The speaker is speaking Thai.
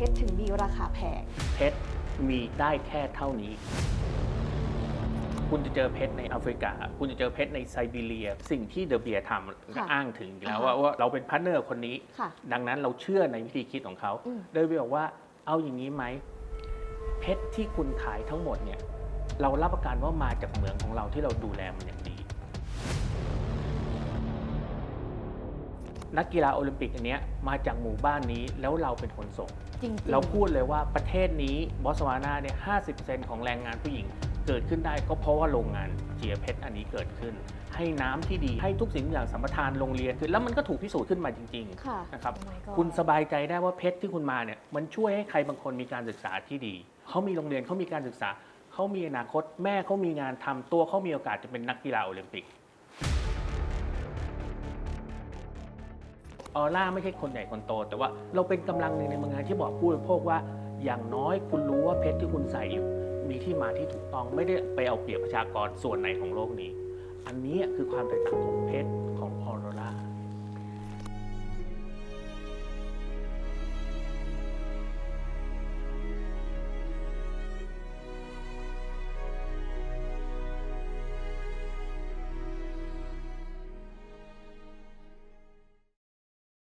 เพชรถึงมีราคาแพง เพชรมีได้แค่เท่านี้ คุณจะเจอเพชรในแอฟริกา คุณจะเจอเพชรในไซบีเรีย สิ่งที่เดอะเบียร์ทำก็ค่ะอ้างถึงอยู่แล้วอ่าว่าฮะว่าเราเป็นพาร์ทเนอร์คนนี้ ค่ะดังนั้นเราเชื่อในวิธีคิดของเขาอืม เดอะเบียร์บอกว่าเอาอย่างนี้ไหม เพชรที่คุณขายทั้งหมดเนี่ย เรารับประกันว่ามาจากเหมืองของเราที่เราดูแลมันอย่างดี นักกีฬาโอลิมปิกอันเนี้ยมาจากหมู่บ้านนี้แล้วเราเป็นคนส่ง จริงๆ เราพูดเลยว่าประเทศนี้บอสวานาเนี่ย50%ของแรงงานผู้หญิง เกิดขึ้นได้ก็เพราะว่าโรงงานเจียเพชรอันนี้เกิดขึ้น ให้น้ำที่ดีให้ทุกสิ่งทุกอย่างสัมปทานโรงเรียนคือแล้วมันก็ถูกพิสูจน์ขึ้นมาจริงค่ะ ๆนะครับ Oh my god คุณสบายใจได้ว่าเพชรที่คุณมาเนี่ยมันช่วยให้ใครบางคนมีการศึกษาที่ดี เขามีโรงเรียนเขามีการศึกษา เขามีอนาคตแม่เขามีงานทำตัวเขามีโอกาสจะเป็นนักกีฬาโอลิมปิก ออร่าไม่ใช่คนใหญ่คนโต แต่ว่าเราเป็นกำลังหนึ่งในเมืองไทยที่บอกผู้บริโภคว่า อย่างน้อยคุณรู้ว่าเพชรที่คุณใส่อยู่มีที่มาที่ถูกต้องไม่ได้ไปเอาเปรียบประชากรส่วนไหนของโลกนี้ อันนี้คือความแตกต่างของเพชรของออร่า